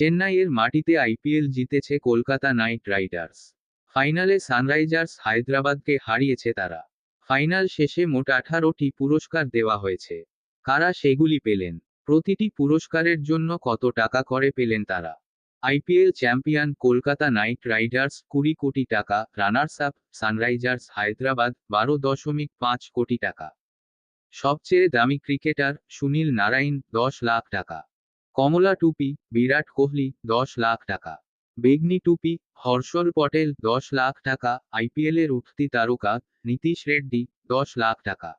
চেন্নাইয়ের মাটিতে আইপিএল জিতেছে কলকাতা নাইট রাইডার্স। ফাইনালে সানরাইজার্স হায়দ্রাবাদকে হারিয়েছে তারা। ফাইনাল শেষে মোট আঠারোটি পুরস্কার দেওয়া হয়েছে। কারা সেগুলি পেলেন? প্রতিটি পুরস্কারের জন্য কত টাকা করে পেলেন তারা? IPL champion Kolkata Knight Riders কুড়ি কোটি টাকা, রানার্স আপ সানরাইজার্স হায়দ্রাবাদ বারো দশমিক পাঁচ কোটি টাকা। সবচেয়ে দামি ক্রিকেটার সুনীল নারায়ণ দশ লাখ টাকা। কমলা টুপি, বিরাট কোহলি, দশ লাখ টাকা। বেগনি টুপি, হর্ষল পটেল, দশ লাখ টাকা। আইপিএলের উঠতি তারকা, নীতিশ রেড্ডি, দশ লাখ টাকা।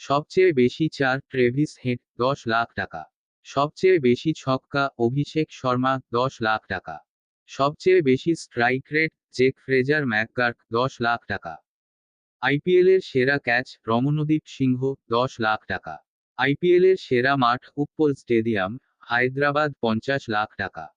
সবচেয়ে বেশি চার, ট্রেভিস হেড, দশ লাখ টাকা। সবচেয়ে বেশি ছক্কা, অভিষেক শর্মা, দশ লাখ টাকা। সবচেয়ে বেশি strike rate, Jake Fraser McGurk, দশ লাখ টাকা। আইপিএলের সেরা ক্যাচ, রমনদীপ সিংহ, দশ লাখ টাকা। আইপিএলের সেরা মাঠ, উপ্পল স্টেডিয়াম হায়দ্রাবাদ পঞ্চাশ লাখ টাকা।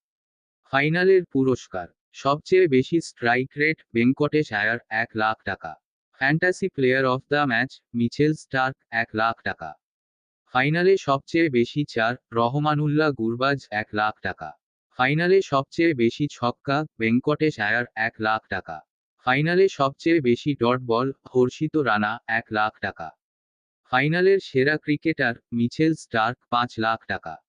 ফাইনালের পুরস্কার, সবচেয়ে বেশি স্ট্রাইক রেট ভেঙ্কটেশ আয়ার এক লাখ টাকা। Fantasy player of the match Mitchell Starc এক লাখ টাকা। ফাইনালে সবচেয়ে বেশি চার, রহমানুল্লাহ গুরবাজ এক লাখ টাকা। ফাইনালে সবচেয়ে বেশি ছক্কা ভেঙ্কটেশ আয়ার এক লাখ টাকা। ফাইনালে সবচেয়ে বেশি ডট বল হর্ষিত রানা এক লাখ টাকা। ফাইনালের সেরা ক্রিকেটার, মিচেল স্টার্ক পাঁচ লাখ টাকা।